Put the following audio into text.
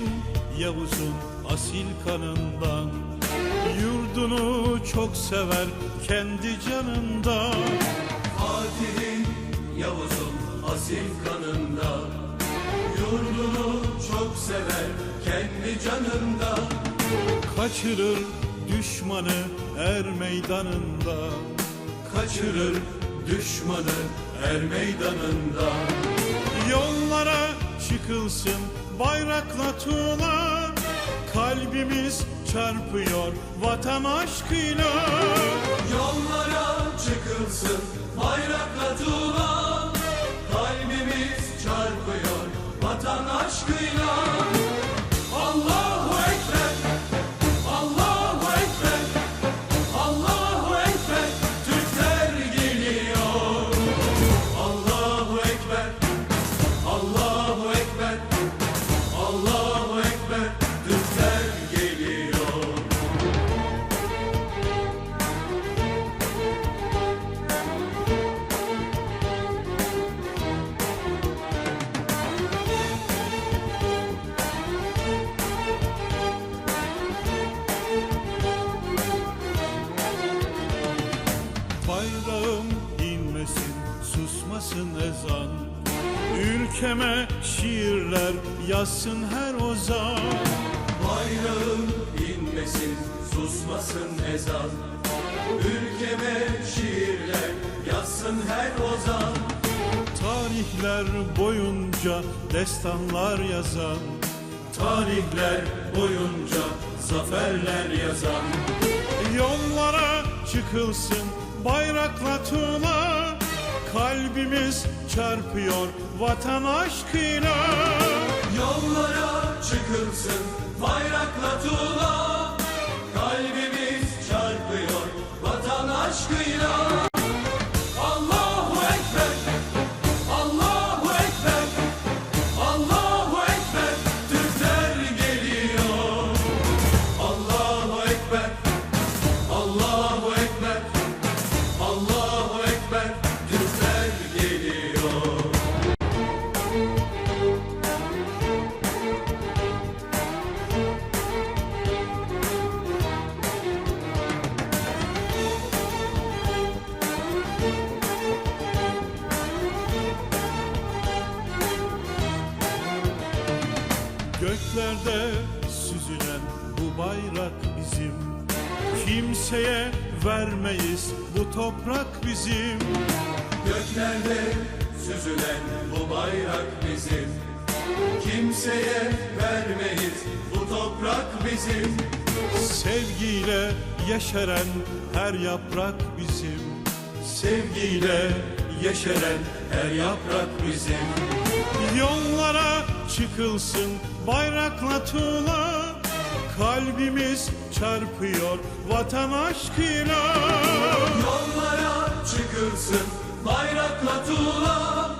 Yiğidin Yavuz'un asil kanından. Yurdunu çok sever kendi canında Fatih'in Yavuz'un asil kanında Yurdunu çok sever kendi canında Kaçırır düşmanı er meydanında Kaçırır düşmanı er meydanında Yollara çıkılsın bayrakla tuğla Kalbimiz çarpıyor vatan aşkıyla. Yollara çıkılsın bayrakla tuğla Kalbimiz çarpıyor vatan aşkıyla Ülkeme şiirler yazsın her ozan Bayrağım inmesin, susmasın ezan. Ülkeme şiirler yazsın her ozan Tarihler boyunca destanlar yazan. Tarihler boyunca zaferler yazan. Yollara çıkılsın bayrakla tuğla Kalbimiz çarpıyor vatan aşkıyla. Yollara çıkılsın bayrakla tuğla Göklerde süzülen bu bayrak bizim. Kimseye vermeyiz bu toprak bizim. Göklerde süzülen bu bayrak bizim. Kimseye vermeyiz bu toprak bizim. Sevgiyle yeşeren her yaprak bizim. Sevgiyle yeşeren her yaprak bizim. Yollara çıkılsın bayrakla tuğla. Kalbimiz çarpıyor vatan aşkıyla Yollara çıkılsın bayrakla tuğla